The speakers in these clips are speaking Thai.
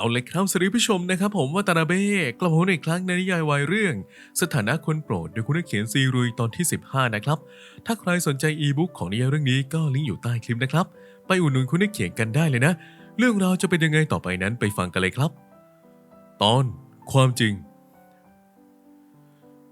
เอาเลยครับสวัสดีผู้ชมนะครับ ผมว่าตานาเบ้กลับมาพบอีกครั้งในนิยายวายเรื่อง สถานะคนโปรดโดยคุณนักเขียนซีรุยตอนที่ 15 นะครับ ถ้าใครสนใจอีบุ๊กของนิยายเรื่องนี้ก็ลิงก์อยู่ใต้คลิปนะครับ ไปอุดหนุนคุณนักเขียนกันได้เลยนะ เรื่องราวจะเป็นยังไงต่อไปนั้นไปฟังกันเลยครับ ตอน ความจริง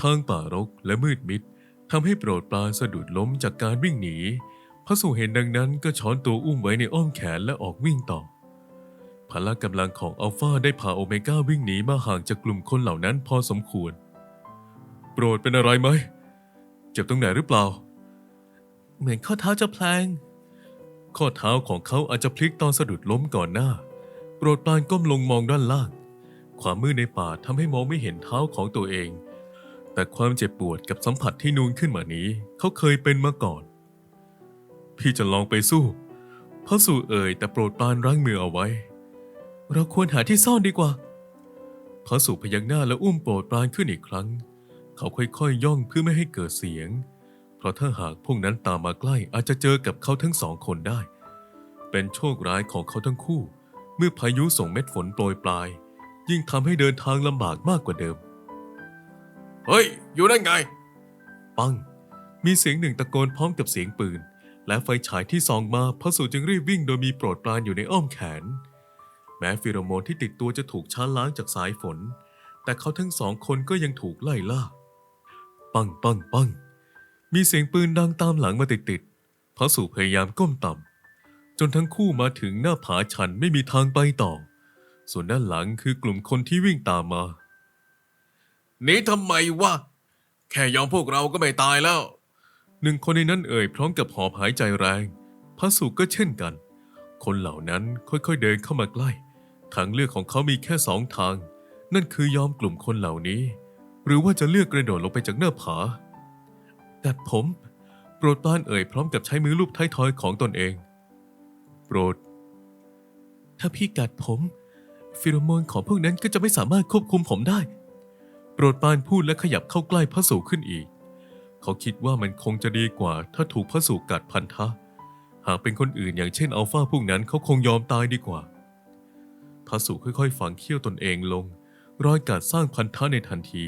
ทางป่ารกและมืดมิดทำให้โปรดปราสะดุดล้มจากการวิ่งหนีพระสุเห็นดังนั้นก็ช้อนตัวอุ้มไว้ในอ้อมแขนและออกวิ่งต่อ พละกำลังของอัลฟาได้พาโอเมก้าวิ่งหนีมาห่างจากกลุ่มคนเหล่านั้นพอสมควร โปรดเป็นอะไรไหม เจ็บตรงไหนหรือเปล่า เหมือนข้อเท้าจะแพลง ข้อเท้าของเขาอาจจะพลิกตอนสะดุดล้มก่อนหน้า โปรดปานก้มลงมองด้านล่าง ความมืดในป่าทำให้มองไม่เห็นเท้าของตัวเอง แต่ความเจ็บปวดกับสัมผัสที่นูนขึ้นมานี้ เขาเคยเป็นมาก่อน พี่จะลองไปสู้พระสู่เอ่ยแต่โปรดปานรั้งมือเอาไว้ เราควรหาที่ซ่อนดีกว่าพระสุพยักหน้าและอุ้มโปรดปรานขึ้นอีกครั้ง เขาค่อยๆย่องเพื่อไม่ให้เกิดเสียง เพราะถ้าหากพวกนั้นตามมาใกล้อาจจะเจอกับเขาทั้งสองคนได้ เป็นโชคร้ายของเขาทั้งคู่ เมื่อพายุส่งเม็ดฝนโปรยปลาย ยิ่งทำให้เดินทางลำบากมากกว่าเดิม เฮ้ย อยู่ได้ไง ปัง มีเสียงหนึ่งตะโกนพร้อมกับเสียงปืน และไฟฉายที่ส่องมาพระสุจึงรีบวิ่งโดยมีโปรดปรานอยู่ในอ้อมแขน แม้ฟิโรโมนที่ติดตัวจะถูกช้าล้างจากสายฝน แต่เขาทั้งสองคนก็ยังถูกไล่ล่า ปังปังปัง มีเสียงปืนดังตามหลังมาติดๆพระสุพยายามก้มต่ำจนทั้งคู่มาถึงหน้าผาชันไม่มีทางไปต่อ ส่วนด้านหลังคือกลุ่มคนที่วิ่งตามมาหนีทำไมวะแค่ยอมพวกเราก็ไม่ตายแล้ว หนึ่งคนในนั้นเอ่ยพร้อมกับหอบหายใจแรง พระสุก็เช่นกัน คนเหล่านั้นค่อยๆเดินเข้ามาใกล้ ทางเลือกของเขามีแค่สองทาง นั่นคือยอมกลุ่มคนเหล่านี้ หรือว่าจะเลือกกระโดดลงไปจากหน้าผากัดผม โปรดปรานเอ่ยพร้อมกับใช้มือลูบท้ายทอยของตนเอง โปรด ถ้าพี่กัดผม ฟิโรโมนของพวกนั้นก็จะไม่สามารถควบคุมผมได้ โปรดปรานพูดและขยับเข้าใกล้พระสูขึ้นอีก เขาคิดว่ามันคงจะดีกว่า ถ้าถูกพระสูกัดพันธะ หากเป็นคนอื่นอย่างเช่นอัลฟาพวกนั้นเขาคงยอมตายดีกว่า พระสุค่อยๆ ฝังเขี้ยวตนเองลง รอยกัดสร้างพันธะในทันที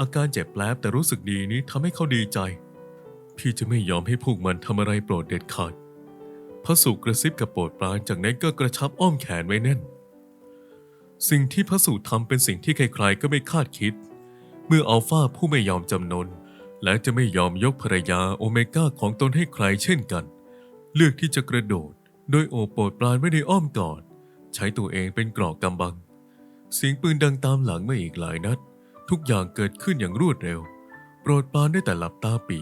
อาการเจ็บแปลบแต่รู้สึกดีนี้ทำให้เขาดีใจ พี่จะไม่ยอมให้พวกมันทำอะไรโปรดเด็ดขาดพระสุกระซิบกับโปรดปรานจากนั้นก็กระชับอ้อมแขนไว้แน่น สิ่งที่พระสุทำเป็นสิ่งที่ใครๆก็ไม่คาดคิด เมื่ออัลฟาผู้ไม่ยอมจำนน และจะไม่ยอมยกภรรยาโอเมก้าของตนให้ใครเช่นกัน เลือกที่จะกระโดด โดยโอบโปรดปรานไว้ในอ้อมกอด ใช้ตัวเองเป็นกรอกกำบัง เสียงปืนดังตามหลังมาอีกหลายนัด ทุกอย่างเกิดขึ้นอย่างรวดเร็ว โปรดปานได้แต่หลับตาปี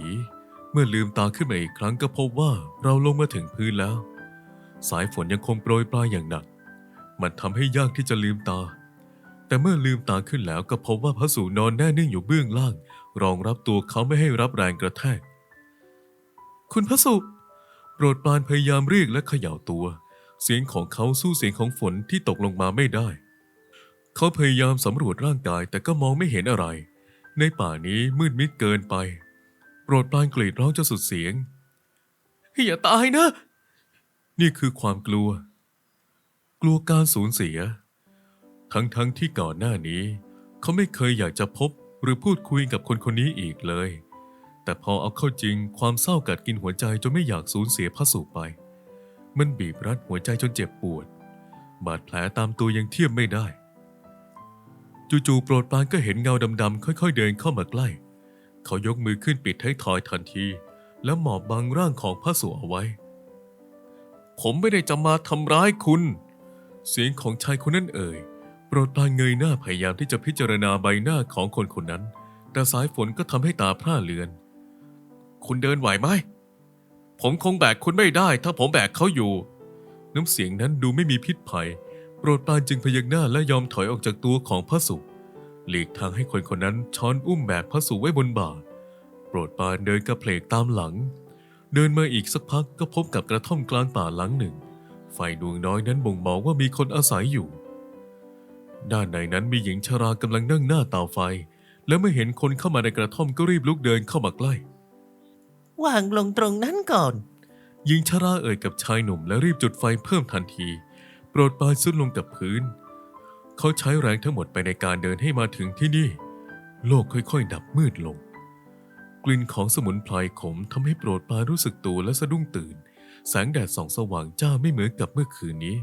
เมื่อลืมตาขึ้นมาอีกครั้งก็พบว่าเราลงมาถึงพื้นแล้ว สายฝนยังคงโปรยปลายอย่างหนัก มันทำให้ยากที่จะลืมตา แต่เมื่อลืมตาขึ้นแล้วก็พบว่าพระสูนอนแน่นิ่งอยู่เบื้องล่าง รองรับตัวเขาไม่ให้รับแรงกระแทก คุณพระสุโปรดปานพยายามเรียกและเขย่าตัว เสียงของเขาสู้เสียงของฝนที่ตกลงมาไม่ได้ เขาพยายามสำรวจร่างกายแต่ก็มองไม่เห็นอะไร ในป่านี้มืดมิดเกินไป โปรดปรานกรีดร้องจนสุดเสียง อย่าตายนะ นี่คือความกลัว กลัวการสูญเสีย ทั้งๆทที่ก่อนหน้านี้ เขาไม่เคยอยากจะพบหรือพูดคุยกับคนคนนี้อีกเลย แต่พอเอาเข้าจริงความเศร้ากัดกินหัวใจจนไม่อยากสูญเสียพระสุไป มันบีบรัดหัวใจจนเจ็บปวด บาดแผลตามตัวยังเทียบไม่ได้ จู่ๆโปรดปานก็เห็นเงาดำๆค่อย ๆ เดินเข้ามาใกล้ เขายกมือขึ้นปิดท้ายทอยทันที แล้วหมอบบังร่างของพระสุเอาไว้ ผมไม่ได้จะมาทำร้ายคุณ เสียงของชายคนนั้นเอ่ยโปรดปรานเงยหน้าพยายามที่จะพิจารณาใบหน้าของคนคนนั้น แต่สายฝนก็ทำให้ตาพร่าเลือน คุณเดินไหวไหม ผมคงแบกคุณไม่ได้ ถ้าผมแบกเขาอยู่ น้ำเสียงนั้นดูไม่มีพิษภัย โปรดปรานจึงพยักหน้าและยอมถอยออกจากตัวของพระสุหลีกทางให้คนคนนั้นช้อนอุ้มแบกพระสุไว้บนบ่า โปรดปรานเดินกระเพลกตามหลัง เดินมาอีกสักพักก็พบกับกระท่อมกลางป่าหลังหนึ่ง ไฟดวงน้อยนั้นบ่งบอกว่ามีคนอาศัยอยู่ ด้านในนั้นมีหญิงชรากำลังนั่งหน้าเตาไฟ และเมื่อเห็นคนเข้ามาในกระท่อมก็รีบลุกเดินเข้ามาใกล้ วางลงตรงนั้นก่อน หญิงชราเอ่ยกับชายหนุ่มและรีบจุดไฟเพิ่มทันที โปรดปรานซุดลงกับพื้น เขาใช้แรงทั้งหมดไปในการเดินให้มาถึงที่นี่ โลกค่อยๆ ดับมืดลง กลิ่นของสมุนไพรขมทำให้โปรดปรานรู้สึกตัวและสะดุ้งตื่น แสงแดดส่องสว่างจ้าไม่เหมือนกับเมื่อคืนนี้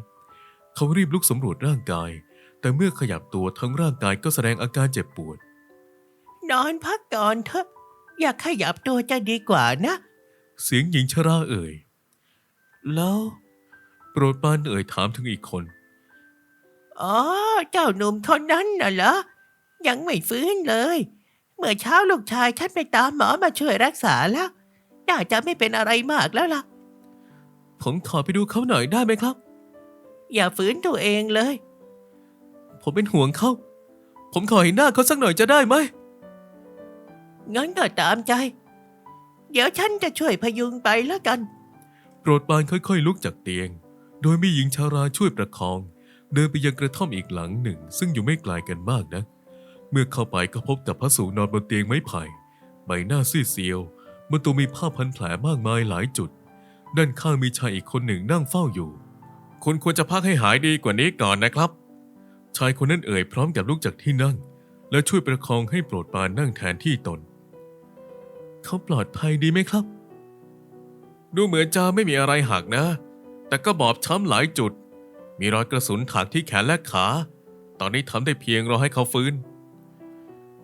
เขารีบลุกสำรวจร่างกาย แต่เมื่อขยับตัวทั้งร่างกายก็แสดงอาการเจ็บปวด นอนพักก่อนเถอะ อย่าขยับตัวจะดีกว่านะ เสียงหญิงชราเอ่ย แล้วโปรดปรานเอ่ยถามถึงอีกคน อ๋อ เจ้าหนุ่มคนนั้นน่ะเหรอ ยังไม่ฟื้นเลย เมื่อเช้าลูกชายฉันไปตามหมอมาช่วยรักษาแล้วน่าจะไม่เป็นอะไรมากแล้วล่ะ ผมขอไปดูเขาหน่อยได้ไหมครับ อย่าฝืนตัวเองเลย ผมเป็นห่วงเขา ผมขอเห็นหน้าเขาสักหน่อยจะได้ไหม งั้นก็ตามใจ เดี๋ยวฉันจะช่วยพยุงไปแล้วกัน โปรดปรานค่อยๆลุกจากเตียง โดยมีหญิงชาราช่วยประคอง เดินไปยังกระท่อมอีกหลังหนึ่ง ซึ่งอยู่ไม่ไกลกันมากนะ เมื่อเข้าไปก็พบกับพระสูนอนบนเตียงไม้ไผ่ ใบหน้าซีดเซียวบนตัวมีผ้าพันแผลมากมายหลายจุด ด้านข้างมีชายอีกคนหนึ่งนั่งเฝ้าอยู่ คุณควรจะพักให้หายดีกว่านี้ก่อนนะครับ ชายคนนั้นเอ่ยพร้อมกับลุกจากที่นั่ง และช่วยประคองให้โปรดปานนั่งแทนที่ตน เขาปลอดภัยดีไหมครับ ดูเหมือนจะไม่มีอะไรหักนะ แต่ก็บอบช้ำหลายจุด มีรอยกระสุนถากที่แขนและขา ตอนนี้ทำได้เพียงรอให้เขาฟื้น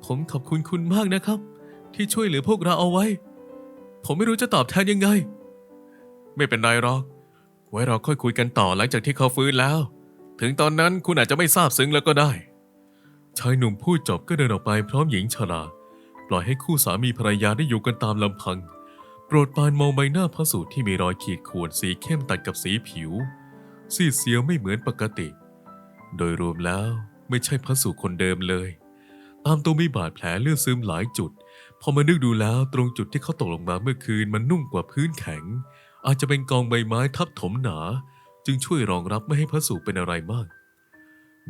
ผมขอบคุณคุณมากนะครับ ที่ช่วยเหลือพวกเราเอาไว้ ผมไม่รู้จะตอบแทนยังไง ไม่เป็นไรหรอก ไว้เราค่อยคุยกันต่อหลังจากที่เขาฟื้นแล้ว ถึงตอนนั้นคุณอาจจะไม่ทราบซึ้งแล้วก็ได้ ชายหนุ่มพูดจบก็เดินออกไปพร้อมหญิงชรา ล่อยให้คู่สามีภรรยาได้อยู่กันตามลำพัง โปรดปานมองใบหน้าพระสูตรที่มีรอยขีดข่วนสีเข้มตัดกับสีผิว ซีดเซียวไม่เหมือนปกติ โดยรวมแล้วไม่ใช่พระสูตรคนเดิมเลย ตามตัวมีบาดแผลเลือดซึมหลายจุด พอมานึกดูแล้วตรงจุดที่เขาตกลงมาเมื่อคืนมันนุ่มกว่าพื้นแข็ง อาจจะเป็นกองใบไม้ทับถมหนา จึงช่วยรองรับไม่ให้พระสูตรเป็นอะไรมาก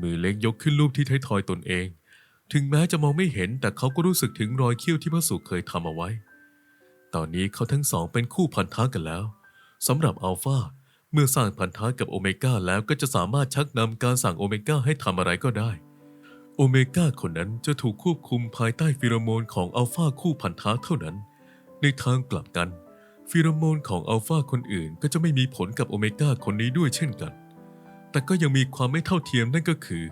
มือเล็กยกขึ้นรูปที่ไทยทอยตนเอง ถึงแม้จะมองไม่เห็นแต่เขาก็รู้สึกถึงรอยเขี้ยวที่พระสูตรเคยทำเอาไว้ ตอนนี้เขาทั้งสองเป็นคู่พันธะกันแล้วสำหรับอัลฟาเมื่อสร้างพันธะกับโอเมก้าแล้วก็จะสามารถชักนำการสั่งโอเมก้าให้ทำอะไรก็ได้ โอเมก้าคนนั้นจะถูกควบคุมภายใต้ฟีโรโมนของอัลฟาคู่พันธะเท่านั้น ในทางกลับกันฟีโรโมนของอัลฟาคนอื่นก็จะไม่มีผลกับโอเมก้าคนนี้ด้วยเช่นกัน แต่ก็ยังมีความไม่เท่าเทียมนั่นก็คือ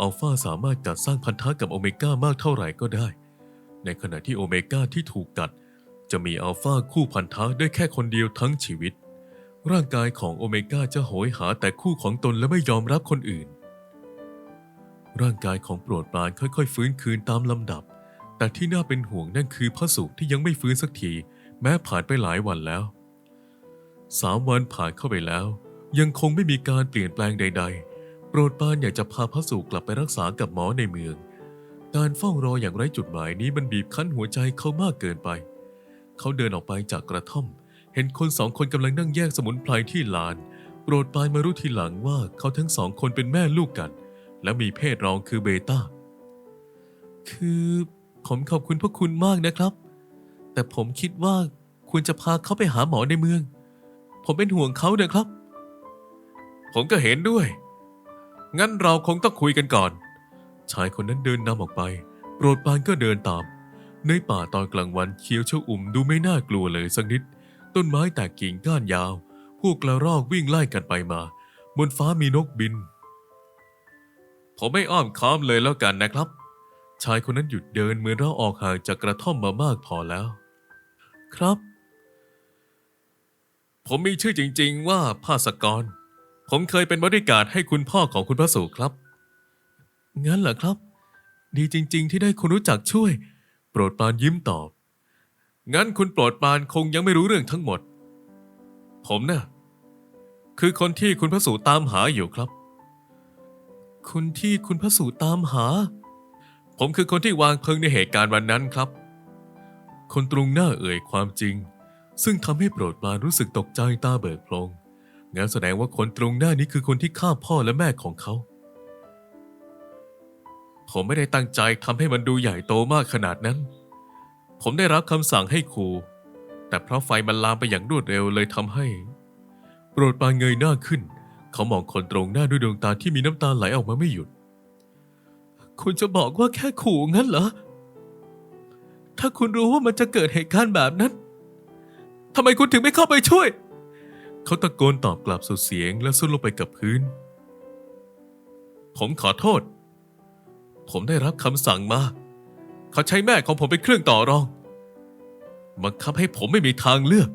อัลฟาสามารถกัดสร้างพันธะกับโอเมก้ามากเท่าไหร่ก็ได้ ในขณะที่โอเมก้าที่ถูกกัด จะมีอัลฟาคู่พันธะได้แค่คนเดียวทั้งชีวิต ร่างกายของโอเมก้าจะโหยหาแต่คู่ของตนและไม่ยอมรับคนอื่น ร่างกายของโปรดปรานค่อยๆ ฟื้นคืนตามลำดับ แต่ที่น่าเป็นห่วงนั่นคือพระสุขที่ยังไม่ฟื้นสักที แม้ผ่านไปหลายวันแล้วสามวันผ่านเข้าไปแล้ว ยังคงไม่มีการเปลี่ยนแปลงใด ๆ โปรดปานอยากจะพาพระสุกลับไปรักษากับหมอในเมือง การเฝ้ารออย่างไร้จุดหมายนี้มันบีบคั้นหัวใจเขามากเกินไป เขาเดินออกไปจากกระท่อม เห็นคนสองคนกำลังนั่งแยกสมุนไพรที่ลาน โปรดปานมารู้ทีหลังว่าเขาทั้งสองคนเป็นแม่ลูกกัน และมีเพศรองคือเบต้า คือผมขอบคุณพวกคุณมากนะครับ แต่ผมคิดว่าควรจะพาเขาไปหาหมอในเมือง ผมเป็นห่วงเขานะครับ ผมก็เห็นด้วย งั้นเราคงต้องคุยกันก่อน ชายคนนั้นเดินนำออกไป โปรดปานก็เดินตาม ในป่าตอนกลางวันเขียวเชอุ่มดูไม่น่ากลัวเลยสักนิด ต้นไม้แตกกิ่งก้านยาว พวกกระรอกวิ่งไล่กันไปมา บนฟ้ามีนกบิน ผมไม่อ้อมค้อมเลยแล้วกันนะครับ ชายคนนั้นหยุดเดินเหมือนเราออกห่างจากกระท่อมมามากพอแล้ว ครับ ผมมีชื่อจริง ๆ ว่าภาสกร ผมเคยเป็นบริการให้คุณพ่อของคุณพระสูครับ งั้นเหรอครับ ดีจริง ๆ ที่ได้คุณรู้จักช่วย โปรดปรานยิ้มตอบ งั้นคุณโปรดปรานคงยังไม่รู้เรื่องทั้งหมด ผมนะ่ะคือคนที่คุณพระสูตามหาอยู่ครับ คนที่คุณพระสูตามหา ผมคือคนที่วางเพลิงในเหตุการณ์วันนั้นครับ คนตรงหน้าเอ่ยความจริง ซึ่งทำให้โปรดปรานรู้สึกตกใจตาเบิกโพลง งั้นแสดงว่าคนตรงหน้านี้คือคนที่ฆ่าพ่อและแม่ของเขา ผมไม่ได้ตั้งใจทำให้มันดูใหญ่โตมากขนาดนั้น ผมได้รับคำสั่งให้ขู่ แต่เพราะไฟมันลามไปอย่างรวดเร็วเลยทำให้ โปรดปานเงยหน้าขึ้น เขามองคนตรงหน้าด้วยดวงตาที่มีน้ำตาไหลออกมาไม่หยุด คุณจะบอกว่าแค่ขู่งั้นเหรอ ถ้าคุณรู้ว่ามันจะเกิดเหตุการณ์แบบนั้นทำไมคุณถึงไม่เข้าไปช่วย เขาตะโกนตอบกลับสุดเสียงและซุดลงไปกับพื้น ผมขอโทษ ผมได้รับคำสั่งมา เขาใช้แม่ของผมเป็นเครื่องต่อรอง บังคับให้ผมไม่มีทางเลือก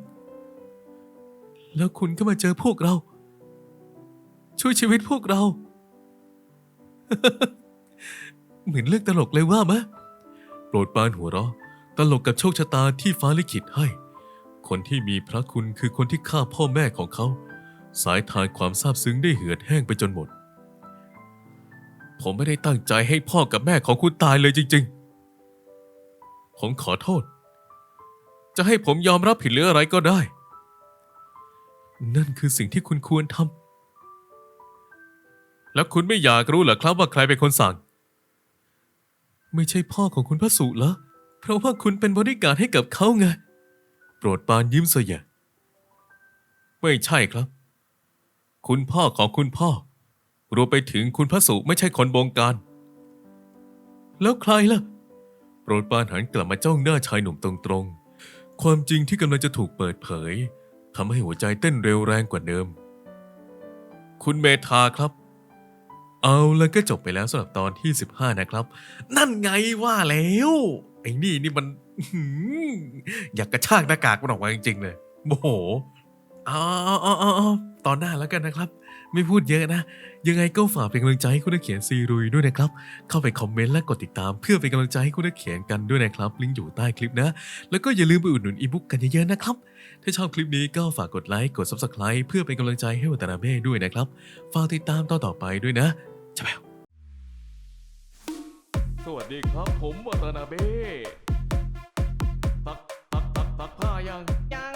แล้วคุณก็มาเจอพวกเรา ช่วยชีวิตพวกเรา เหมือนเรื่องตลกเลยว่ามะโปรดปานหัวเราะตลกกับโชคชะตาที่ฟ้าลิขิตให้ คนที่มีพระคุณคือคนที่ฆ่าพ่อแม่ของเขา สายทานความซาบซึ้งได้เหือดแห้งไปจนหมด ผมไม่ได้ตั้งใจให้พ่อกับแม่ของคุณตายเลยจริง ๆ ผมขอโทษ จะให้ผมยอมรับผิดหรืออะไรก็ได้ นั่นคือสิ่งที่คุณควรทำ แล้วคุณไม่อยากรู้เหรอครับว่าใครเป็นคนสั่ง ไม่ใช่พ่อของคุณพระสุเหรอ เพราะว่าคุณเป็นบริการให้กับเขาไง รดปานยิ้มเสียไม่ใช่ครับ คุณพ่อของคุณพ่อ รวมไปถึงคุณพระสุไม่ใช่คนบงการ แล้วใครล่ะ โปรดปานหันกลับมาจ้องหน้าชายหนุ่มตรงๆ ความจริงที่กำลังจะถูกเปิดเผยทำให้หัวใจเต้นเร็วแรงกว่าเดิม คุณเมธาครับ เอาแล้วก็จบไปแล้วสำหรับตอนที่ 15 นะครับ นั่นไงว่าแล้ว ไอ้นี่นี่มันอยากกระชากหน้ากากมันออกมาจริงๆเลยโมโหเอาเอาเอาเอาเอตอนหน้าแล้วกันนะครับ ไม่พูดเยอะนะ ยังไงก็ฝากเป็นกำลังใจให้คุณนักเขียนซีรุยด้วยนะครับ เข้าไปคอมเมนต์และกดติดตาม เพื่อเป็นกำลังใจให้คุณนักเขียนกันด้วยนะครับ ลิงก์อยู่ใต้คลิปนะ แล้วก็อย่าลืมไปอุดหนุนอีบุ๊กกันเยอะๆนะครับ ถ้าชอบคลิปนี้ก็ฝากกดไลค์กด Subscribe เพื่อเป็นกำลังใจให้วัตนาเบ้ด้วยนะครับ ฝากติดตามตอนต่อไปด้วยนะจะแบว สวัสดีครับผมวัตนาเบ้ตักตักตักตักผ้ายังยัง